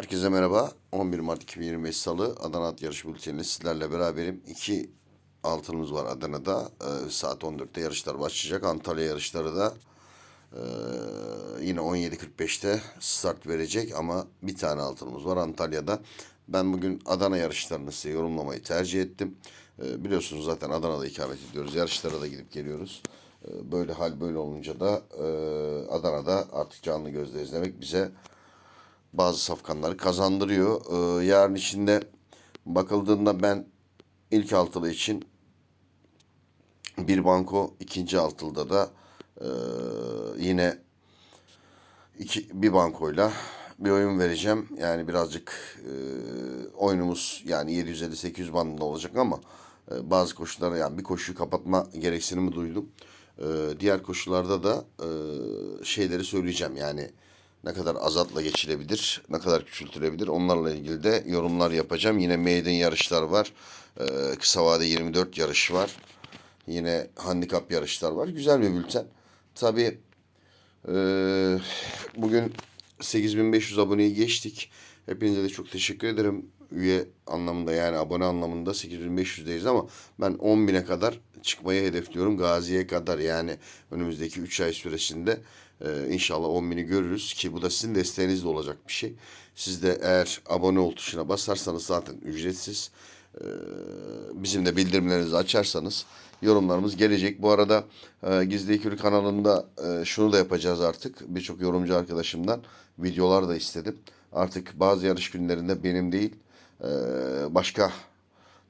Herkese merhaba. 11 Mart 2025 Salı Adana At Yarışı Bülteni'nde sizlerle beraberim. İki altınımız var Adana'da. Ee, saat 14'te yarışlar başlayacak. Antalya yarışları da ee, yine 17.45'te start verecek ama bir tane altınımız var Antalya'da. Ben bugün Adana yarışlarını size yorumlamayı tercih ettim. Ee, biliyorsunuz zaten Adana'da ikamet ediyoruz. Yarışlara da gidip geliyoruz. Ee, böyle hal böyle olunca da ee, Adana'da artık canlı gözle izlemek bize bazı safkanları kazandırıyor. Ee, yarın içinde bakıldığında ben ilk altılı için bir banko, ikinci altılıda da e, yine iki, bir bankoyla bir oyun vereceğim. Yani birazcık e, oyunumuz yani 750-800 bandında olacak ama e, bazı koşullara yani bir koşuyu kapatma gereksinimi duydum. E, diğer koşularda da e, şeyleri söyleyeceğim yani ne kadar azatla geçilebilir, ne kadar küçültülebilir onlarla ilgili de yorumlar yapacağım. Yine maiden yarışlar var. E, kısa vade 24 yarış var. Yine handikap yarışlar var. Güzel bir bülten. Tabii ee, bugün 8500 aboneyi geçtik. Hepinize de çok teşekkür ederim. Üye anlamında yani abone anlamında 8500'deyiz ama ben 10.000'e kadar çıkmayı hedefliyorum. Gazi'ye kadar yani önümüzdeki 3 ay süresinde e, inşallah 10.000'i görürüz ki bu da sizin desteğinizle olacak bir şey. Siz de eğer abone ol tuşuna basarsanız zaten ücretsiz. Ee, bizim de bildirimlerinizi açarsanız yorumlarımız gelecek. Bu arada e, Gizli Ekürü kanalında e, şunu da yapacağız artık. Birçok yorumcu arkadaşımdan videolar da istedim. Artık bazı yarış günlerinde benim değil e, başka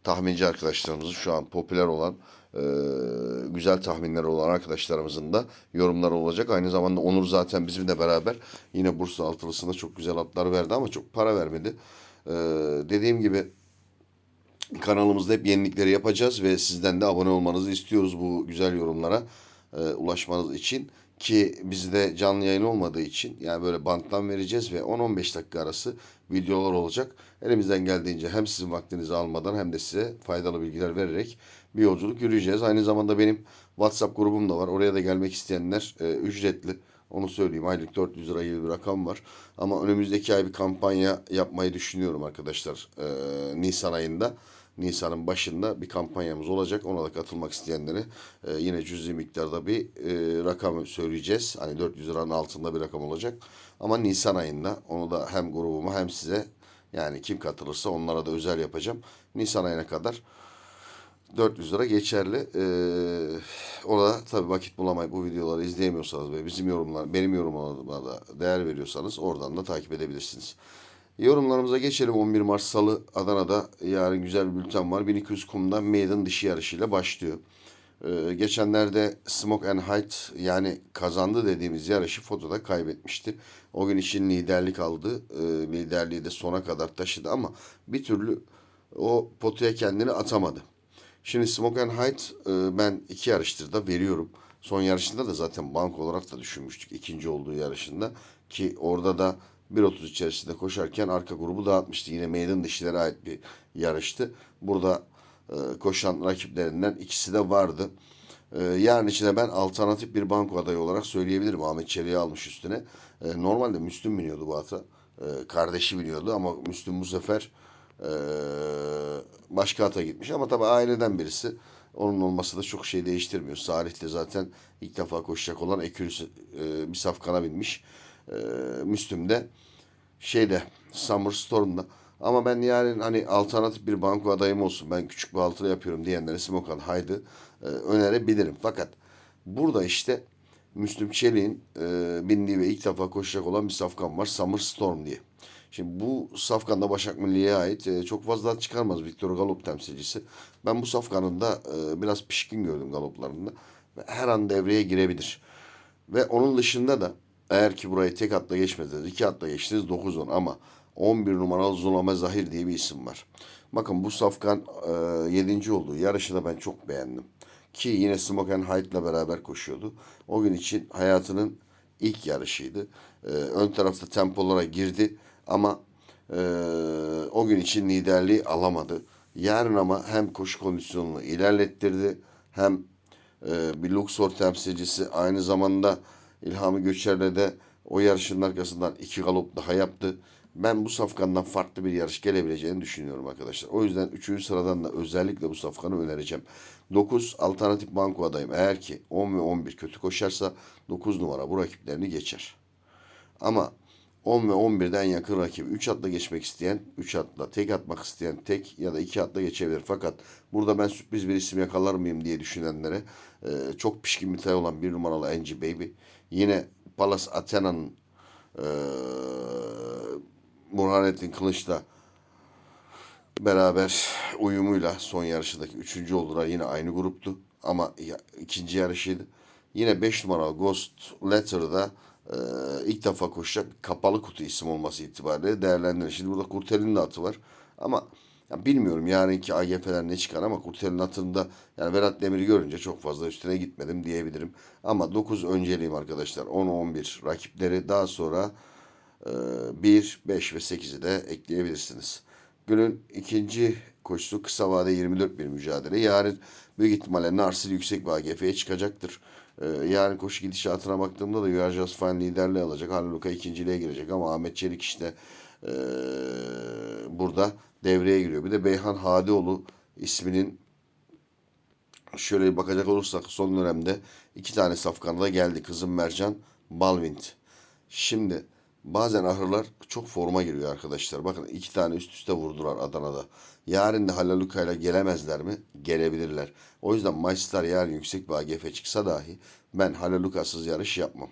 tahminci arkadaşlarımızın şu an popüler olan e, güzel tahminleri olan arkadaşlarımızın da yorumları olacak. Aynı zamanda Onur zaten bizimle beraber yine Bursa altılısında çok güzel atlar verdi ama çok para vermedi. E, dediğim gibi kanalımızda hep yenilikleri yapacağız ve sizden de abone olmanızı istiyoruz bu güzel yorumlara e, ulaşmanız için ki bizde canlı yayın olmadığı için yani böyle banttan vereceğiz ve 10-15 dakika arası videolar olacak. Elimizden geldiğince hem sizin vaktinizi almadan hem de size faydalı bilgiler vererek bir yolculuk yürüyeceğiz. Aynı zamanda benim WhatsApp grubum da var. Oraya da gelmek isteyenler e, ücretli. Onu söyleyeyim. Aylık 400 lira gibi bir rakam var. Ama önümüzdeki ay bir kampanya yapmayı düşünüyorum arkadaşlar. E, Nisan ayında. Nisan'ın başında bir kampanyamız olacak. Ona da katılmak isteyenlere e, yine cüzi miktarda bir e, rakam söyleyeceğiz. Hani 400 liranın altında bir rakam olacak. Ama Nisan ayında onu da hem grubuma hem size yani kim katılırsa onlara da özel yapacağım. Nisan ayına kadar 400 lira geçerli. Ee, ona tabii vakit bulamayıp bu videoları izleyemiyorsanız ve bizim yorumlar, benim yorumlarıma da değer veriyorsanız oradan da takip edebilirsiniz. Yorumlarımıza geçelim. 11 Mart Salı Adana'da yarın güzel bir bülten var. 1200 kumda maiden dışı yarışıyla başlıyor. Ee, geçenlerde Smoke and Height yani kazandı dediğimiz yarışı fotoda kaybetmişti. O gün için liderlik aldı. Ee, liderliği de sona kadar taşıdı ama bir türlü o potaya kendini atamadı. Şimdi Smoke and Height e, ben iki yarıştır da veriyorum. Son yarışında da zaten bank olarak da düşünmüştük ikinci olduğu yarışında. Ki orada da 1.30 içerisinde koşarken arka grubu dağıtmıştı. Yine meydan dışılara ait bir yarıştı. Burada e, koşan rakiplerinden ikisi de vardı. E, yarın içinde ben alternatif bir banko adayı olarak söyleyebilirim. Ahmet Çelik'i almış üstüne. E, normalde Müslüm biniyordu bu ata. E, kardeşi biniyordu ama Müslüm bu sefer e, başka ata gitmiş. Ama tabii aileden birisi. Onun olması da çok şey değiştirmiyor. Salih de zaten ilk defa koşacak olan Ekürüsü e, bir safkana binmiş. E, Müslüm de şeyde Summer Storm'da. Ama ben yani hani alternatif bir banko adayım olsun ben küçük bir altılı yapıyorum diyenlere Smokan Haydı e, önerebilirim. Fakat burada işte Müslüm Çelik'in e, bindiği ve ilk defa koşacak olan bir safkan var Summer Storm diye. Şimdi bu safkan da Başak Milliye'ye ait e, çok fazla çıkarmaz Victor Galop temsilcisi. Ben bu safkanın da e, biraz pişkin gördüm galoplarında. Ve her an devreye girebilir. Ve onun dışında da eğer ki burayı tek atla geçmediniz, iki atla geçtiniz 9-10 ama 11 numaralı Zulame Zahir diye bir isim var. Bakın bu Safkan e, 7. olduğu yarışı da ben çok beğendim. Ki yine Smoke and Hyde'la beraber koşuyordu. O gün için hayatının ilk yarışıydı. E, ön tarafta tempolara girdi ama e, o gün için liderliği alamadı. Yarın ama hem koşu kondisyonunu ilerlettirdi hem e, bir Luxor temsilcisi aynı zamanda İlhami Göçer'le de o yarışın arkasından iki galop daha yaptı. ben bu safkandan farklı bir yarış gelebileceğini düşünüyorum arkadaşlar. O yüzden 3. sıradan da özellikle bu safkanı önereceğim. 9 alternatif banko adayım. Eğer ki 10 ve 11 kötü koşarsa 9 numara bu rakiplerini geçer. Ama 10 ve 11'den yakın rakibi 3 atla geçmek isteyen 3 atla, tek atmak isteyen tek ya da 2 atla geçebilir. Fakat burada ben sürpriz bir isim yakalar mıyım diye düşünenlere e, çok pişkin bir tay olan bir numaralı Angie Baby. Yine Palace Athena'nın e, Burhanettin Kılıç'la beraber uyumuyla son yarışındaki üçüncü oldular. Yine aynı gruptu ama ikinci yarışıydı. Yine 5 numaralı Ghost Letter'da e, ilk defa koşacak kapalı kutu isim olması itibariyle değerlendirir. Şimdi burada Kurtel'in de atı var ama ya bilmiyorum yarınki AGF'ler ne çıkar ama Kurtel'in atında yani Berat Demir'i görünce çok fazla üstüne gitmedim diyebilirim. Ama 9 önceliğim arkadaşlar. 10-11 rakipleri daha sonra 1, 5 ve 8'i de ekleyebilirsiniz. Günün ikinci koşusu kısa vade 24 bir mücadele. Yarın büyük ihtimalle Narsil yüksek bir AGF'ye çıkacaktır. Ee, yarın koşu gidişatına baktığımda da Yuvarcaz Fan liderliği alacak. Haluka ikinciliğe girecek ama Ahmet Çelik işte ee, burada devreye giriyor. Bir de Beyhan Hadioğlu isminin şöyle bir bakacak olursak son dönemde iki tane safkanı da geldi. Kızım Mercan, Balvint. Şimdi bazen ahırlar çok forma giriyor arkadaşlar. Bakın iki tane üst üste vurdular Adana'da. Yarın da Halaluka ile gelemezler mi? Gelebilirler. O yüzden Maçlar yarın yüksek bir AGF çıksa dahi ben Halaluka'sız yarış yapmam.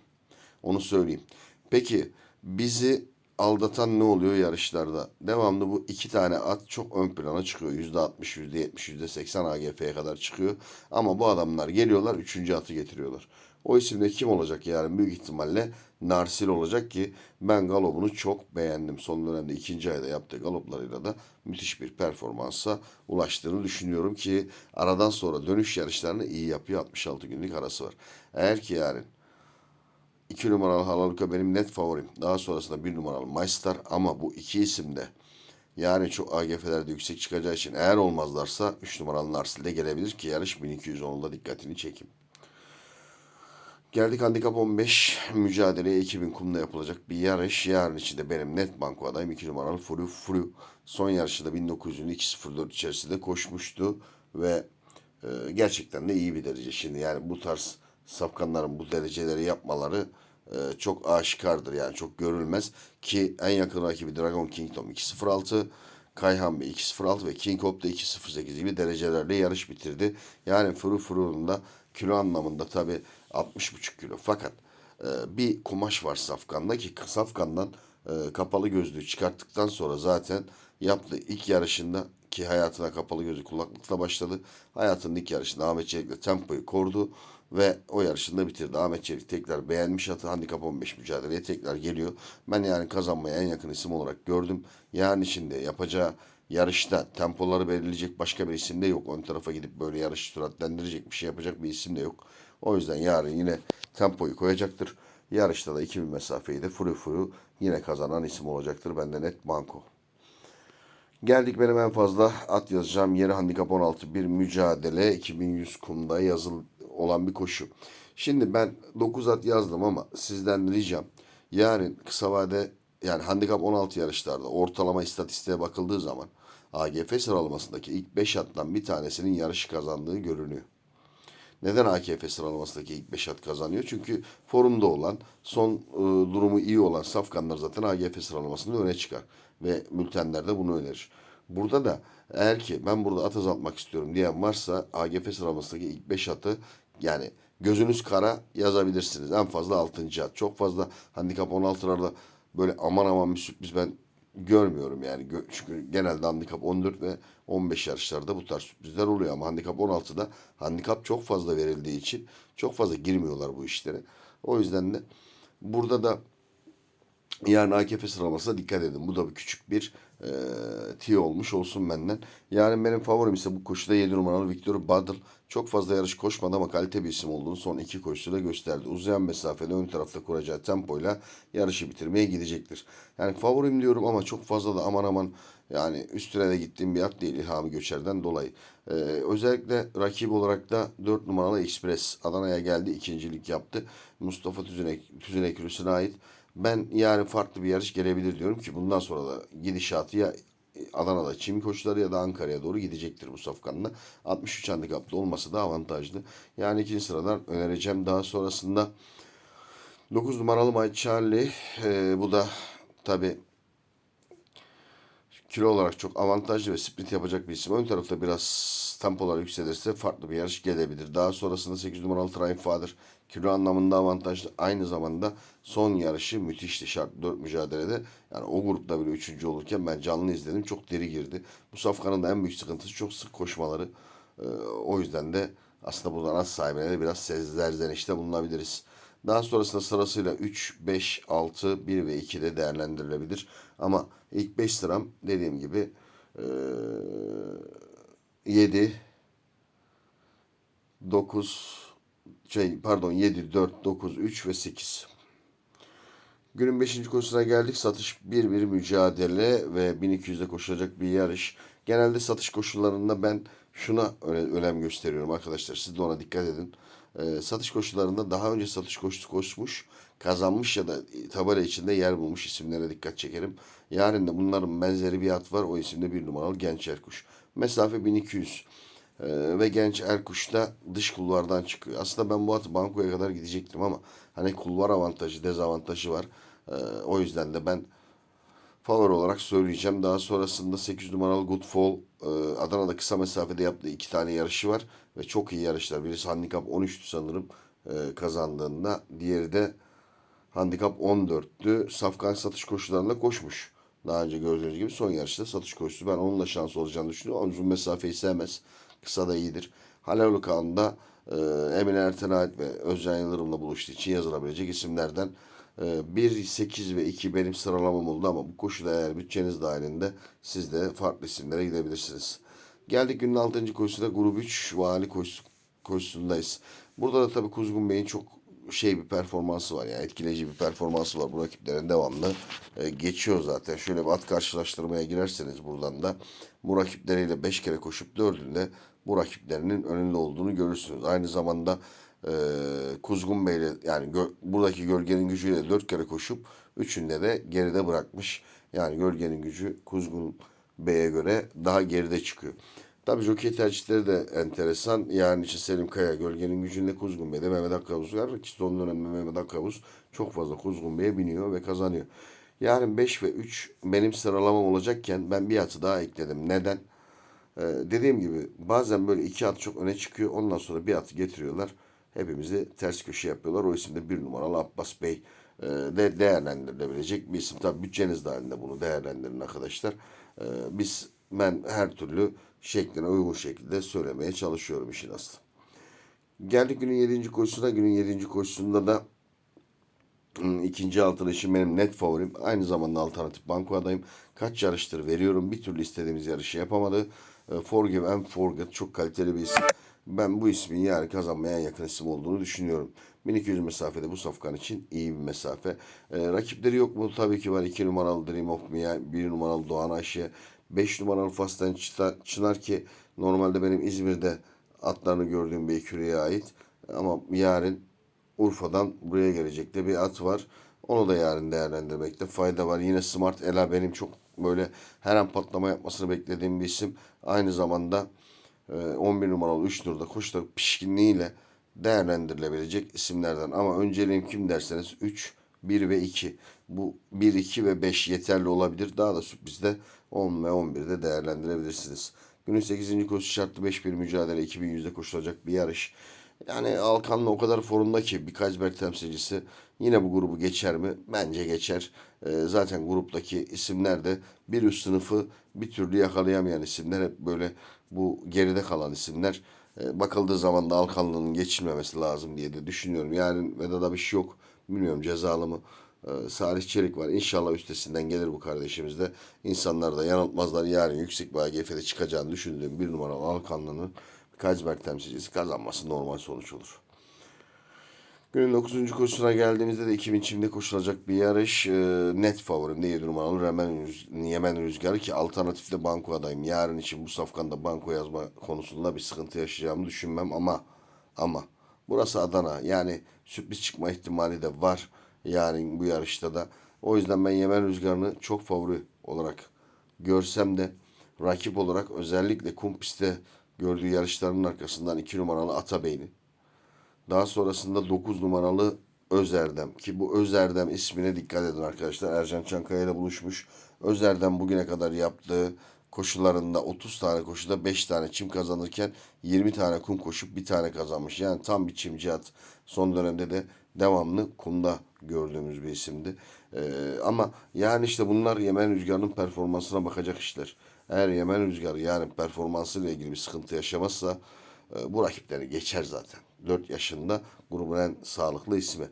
Onu söyleyeyim. Peki bizi aldatan ne oluyor yarışlarda? Devamlı bu iki tane at çok ön plana çıkıyor. %60, %70, %80 AGF'ye kadar çıkıyor. Ama bu adamlar geliyorlar üçüncü atı getiriyorlar. O isimde kim olacak yarın? Büyük ihtimalle Narsil olacak ki ben galopunu çok beğendim. Son dönemde ikinci ayda yaptığı galoplarıyla da müthiş bir performansa ulaştığını düşünüyorum ki aradan sonra dönüş yarışlarını iyi yapıyor. 66 günlük arası var. Eğer ki yarın 2 numaralı Halaluka benim net favorim. Daha sonrasında 1 numaralı Maystar ama bu iki isim de yani çok AGF'lerde yüksek çıkacağı için eğer olmazlarsa 3 numaralı Narsil de gelebilir ki yarış 1210'da dikkatini çekim. Geldik handikap 15 mücadeleye 2000 kumda yapılacak bir yarış. Yarın içinde benim net banko adayım 2 numaralı Furu Furu. Son yarışta 1900'ün 2.04 içerisinde koşmuştu ve e, gerçekten de iyi bir derece. Şimdi yani bu tarz safkanların bu dereceleri yapmaları e, çok aşikardır yani çok görülmez ki en yakın rakibi Dragon Kingdom 2.06 Kayhan Bey 2.06 ve King Hop da 2.08 gibi derecelerle yarış bitirdi. Yani Furu Furu'nun da kilo anlamında tabi 60,5 kilo. Fakat e, bir kumaş var safkanda ki safkandan e, kapalı gözlüğü çıkarttıktan sonra zaten yaptığı ilk yarışında ki hayatına kapalı gözlü kulaklıkla başladı. Hayatının ilk yarışında Ahmet Çelik'le tempoyu korudu ve o yarışında bitirdi. Ahmet Çelik tekrar beğenmiş atı handikap 15 mücadeleye tekrar geliyor. Ben yani kazanmaya en yakın isim olarak gördüm. Yani şimdi yapacağı yarışta tempoları belirleyecek başka bir isim de yok. Ön tarafa gidip böyle yarışı süratlendirecek bir şey yapacak bir isim de yok. O yüzden yarın yine tempoyu koyacaktır. Yarışta da 2000 mesafeyi de furu furu yine kazanan isim olacaktır. Bende net banko. Geldik benim en fazla at yazacağım yeri handikap 16 bir mücadele 2100 kumda yazıl olan bir koşu. Şimdi ben 9 at yazdım ama sizden ricam yarın kısa vade yani handikap 16 yarışlarda ortalama istatistiğe bakıldığı zaman AGF sıralamasındaki ilk 5 attan bir tanesinin yarışı kazandığı görünüyor. Neden AKF sıralamasındaki ilk 5 at kazanıyor? Çünkü forumda olan, son e, durumu iyi olan safkanlar zaten AGF sıralamasında öne çıkar. Ve mültenler de bunu önerir. Burada da eğer ki ben burada at azaltmak istiyorum diyen varsa AGF sıralamasındaki ilk 5 atı yani gözünüz kara yazabilirsiniz. En fazla 6. at. Çok fazla handikap 16'larda böyle aman aman bir sürpriz ben görmüyorum yani. Çünkü genelde handikap 14 ve 15 yarışlarda bu tarz sürprizler oluyor ama handikap 16'da handikap çok fazla verildiği için çok fazla girmiyorlar bu işlere. O yüzden de burada da yani AKP sıralamasına dikkat edin. Bu da bir küçük bir e, tiyo olmuş olsun benden. Yani benim favorim ise bu koşuda 7 numaralı Victor Badl. Çok fazla yarış koşmadı ama kalite bir isim olduğunu son iki koşuda gösterdi. Uzayan mesafede ön tarafta kuracağı tempoyla yarışı bitirmeye gidecektir. Yani favorim diyorum ama çok fazla da aman aman yani üstüne de gittiğim bir at değil İlhami Göçer'den dolayı. Ee, özellikle rakip olarak da 4 numaralı Express Adana'ya geldi. ikincilik yaptı. Mustafa Tüzenek, Tüzenek Rüsü'ne ait. Ben yani farklı bir yarış gelebilir diyorum ki bundan sonra da gidişatı ya Adana'da çim koçları ya da Ankara'ya doğru gidecektir bu safkanla. 63 handikaplı olması da avantajlı. Yani ikinci sıradan önereceğim. Daha sonrasında 9 numaralı My Charlie. Ee, bu da tabi kilo olarak çok avantajlı ve sprint yapacak bir isim. Ön tarafta biraz tempolar yükselirse farklı bir yarış gelebilir. Daha sonrasında 8 numaralı Triumph Father kilo anlamında avantajlı. Aynı zamanda son yarışı müthişti şart 4 mücadelede. Yani o grupta bile 3. olurken ben canlı izledim. Çok deri girdi. Bu safkanın da en büyük sıkıntısı çok sık koşmaları. Ee, o yüzden de aslında buradan az sahibine de biraz sezlerzenişte bulunabiliriz. Daha sonrasında sırasıyla 3, 5, 6, 1 ve 2 de değerlendirilebilir. Ama ilk 5 sıram dediğim gibi eee 7, 9, şey pardon 7, 4, 9, 3 ve 8. Günün 5. koşusuna geldik. Satış 1-1 mücadele ve 1200'de koşulacak bir yarış. Genelde satış koşullarında ben şuna öne- önem gösteriyorum arkadaşlar. Siz de ona dikkat edin. Ee, satış koşullarında daha önce satış koşusu koşmuş, kazanmış ya da tabela içinde yer bulmuş isimlere dikkat çekerim. Yarın da bunların benzeri bir at var. O isimde bir numaralı Genç Erkuş. Mesafe 1200. Ee, ve genç Erkuş da dış kulvardan çıkıyor. Aslında ben bu atı bankoya kadar gidecektim ama hani kulvar avantajı, dezavantajı var. Ee, o yüzden de ben favori olarak söyleyeceğim. Daha sonrasında 8 numaralı Good Fall e, Adana'da kısa mesafede yaptığı iki tane yarışı var ve çok iyi yarışlar. Birisi handikap 13'tü sanırım e, kazandığında. Diğeri de handikap 14'tü. Safkan satış koşularında koşmuş. Daha önce gördüğünüz gibi son yarışta satış koşusu. Ben onunla şans olacağını düşünüyorum. Ama uzun mesafeyi sevmez. Kısa da iyidir. Halil Kağan'da e, Emine Ertenayet ve Özcan Yıldırım'la buluştuğu için yazılabilecek isimlerden e, 1, 8 ve 2 benim sıralamam oldu ama bu koşuda eğer bütçeniz dahilinde siz de farklı isimlere gidebilirsiniz. Geldik günün 6. koşusunda grup 3 vali koşusu, koşusundayız. Burada da tabii Kuzgun Bey'in çok şey bir performansı var yani etkileyici bir performansı var. Bu rakiplerin devamlı e, geçiyor zaten. Şöyle bir at karşılaştırmaya girerseniz buradan da bu rakipleriyle 5 kere koşup 4'ünde bu rakiplerinin önünde olduğunu görürsünüz. Aynı zamanda e, Kuzgun Bey'le yani gö- buradaki gölgenin gücüyle 4 kere koşup 3'ünde de geride bırakmış. Yani gölgenin gücü Kuzgun Bey'e göre daha geride çıkıyor. Tabii jockey tercihleri de enteresan. Yani işte Selim Kaya, Gölgenin Gücü'nde Kuzgun Bey'de Mehmet Akkavuz var. Ki son dönemde Mehmet Akkavuz çok fazla Kuzgun Bey'e biniyor ve kazanıyor. Yarın 5 ve 3 benim sıralamam olacakken ben bir atı daha ekledim. Neden? Ee, dediğim gibi bazen böyle iki at çok öne çıkıyor. Ondan sonra bir atı getiriyorlar. Hepimizi ters köşe yapıyorlar. O isim de bir numaralı Abbas Bey e, de değerlendirilebilecek bir isim. Tabii bütçeniz dahilinde bunu değerlendirin arkadaşlar. Ee, biz ben her türlü şekline uygun şekilde söylemeye çalışıyorum işin aslı. Geldik günün 7. koşusuna. Günün 7. koşusunda da Hmm, ikinci altın için benim net favorim. Aynı zamanda alternatif banko adayım. Kaç yarıştır veriyorum. Bir türlü istediğimiz yarışı yapamadı. Forgive and Forget çok kaliteli bir isim. Ben bu ismin yani kazanmaya yakın isim olduğunu düşünüyorum. 1200 mesafede bu safkan için iyi bir mesafe. E, rakipleri yok mu? Tabii ki var. 2 numaralı Dream of Mia, 1 numaralı Doğan Ayşe, 5 numaralı Fasten Çınar ki normalde benim İzmir'de atlarını gördüğüm bir ekürüye ait. Ama yarın Urfa'dan buraya gelecek de bir at var. Onu da yarın değerlendirmekte fayda var. Yine Smart Ela benim çok böyle her an patlama yapmasını beklediğim bir isim. Aynı zamanda e, 11 numaralı 3 turda koşuda pişkinliğiyle değerlendirilebilecek isimlerden. Ama önceliğim kim derseniz 3, 1 ve 2. Bu 1, 2 ve 5 yeterli olabilir. Daha da sürprizde 10 ve 11'de değerlendirebilirsiniz. Günün 8. koşu şartlı 5 bir mücadele 2100'de koşulacak bir yarış. Yani Alkan'la o kadar formda ki bir Kazberg temsilcisi yine bu grubu geçer mi? Bence geçer. Ee, zaten gruptaki isimler de bir üst sınıfı bir türlü yakalayamayan isimler. Hep böyle bu geride kalan isimler. Ee, bakıldığı zaman da Alkanlı'nın geçilmemesi lazım diye de düşünüyorum. Yani Veda'da bir şey yok. Bilmiyorum cezalı mı? Ee, Salih Çelik var. İnşallah üstesinden gelir bu kardeşimiz de. İnsanlar da yanıltmazlar. Yarın yüksek bir AGF'de çıkacağını düşündüğüm bir numaralı Alkanlı'nın Kazberg temsilcisi kazanması normal sonuç olur. Günün 9. koşusuna geldiğimizde de 2000 çimde koşulacak bir yarış. Ee, net favorim de 7 numaralı Yemen, Yemen Rüzgarı ki alternatifte banko adayım. Yarın için bu safkanda banko yazma konusunda bir sıkıntı yaşayacağımı düşünmem ama ama burası Adana yani sürpriz çıkma ihtimali de var. Yani bu yarışta da. O yüzden ben Yemen Rüzgarı'nı çok favori olarak görsem de rakip olarak özellikle kum pistte gördüğü yarışlarının arkasından 2 numaralı Atabeyli. Daha sonrasında 9 numaralı Özerdem ki bu Özerdem ismine dikkat edin arkadaşlar. Ercan Çankaya ile buluşmuş. Özerdem bugüne kadar yaptığı koşularında 30 tane koşuda 5 tane çim kazanırken 20 tane kum koşup bir tane kazanmış. Yani tam bir çimci at. Son dönemde de devamlı kumda gördüğümüz bir isimdi. Ee, ama yani işte bunlar Yemen Rüzgarı'nın performansına bakacak işler. Eğer Yemen Rüzgarı yani performansıyla ilgili bir sıkıntı yaşamazsa e, bu rakipleri geçer zaten. 4 yaşında grubun en sağlıklı ismi.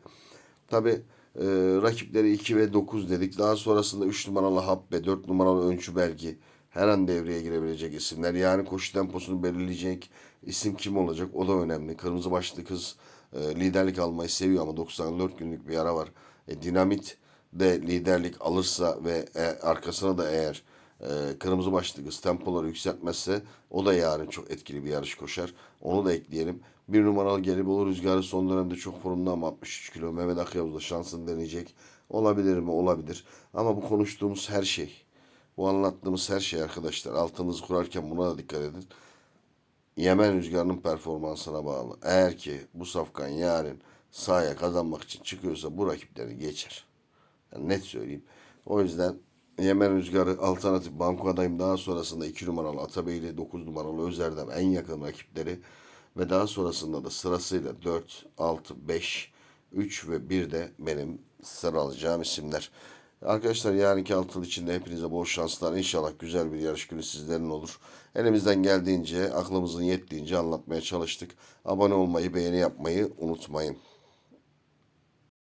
Tabi e, rakipleri 2 ve 9 dedik. Daha sonrasında 3 numaralı Habbe, 4 numaralı Öncü Belgi her an devreye girebilecek isimler. Yani koşu temposunu belirleyecek isim kim olacak o da önemli. Kırmızı başlı kız e, liderlik almayı seviyor ama 94 günlük bir ara var. E, dinamit de liderlik alırsa ve e, arkasına da eğer e, kırmızı başlı kız tempoları yükseltmezse o da yarın çok etkili bir yarış koşar. Onu da ekleyelim. Bir numaralı Gelibolu Rüzgarı son dönemde çok formda ama 63 kilo. Mehmet Akyavuz da şansını deneyecek. Olabilir mi? Olabilir. Ama bu konuştuğumuz her şey, bu anlattığımız her şey arkadaşlar altınızı kurarken buna da dikkat edin. Yemen Rüzgarı'nın performansına bağlı. Eğer ki bu safkan yarın sahaya kazanmak için çıkıyorsa bu rakipleri geçer. Yani net söyleyeyim. O yüzden Yemen Rüzgarı alternatif banko adayım. Daha sonrasında 2 numaralı Atabeyli, 9 numaralı Özerdem en yakın rakipleri. Ve daha sonrasında da sırasıyla 4, 6, 5, 3 ve 1 de benim sıralayacağım isimler. Arkadaşlar yarınki altılı içinde hepinize bol şanslar. İnşallah güzel bir yarış günü sizlerin olur. Elimizden geldiğince, aklımızın yettiğince anlatmaya çalıştık. Abone olmayı, beğeni yapmayı unutmayın.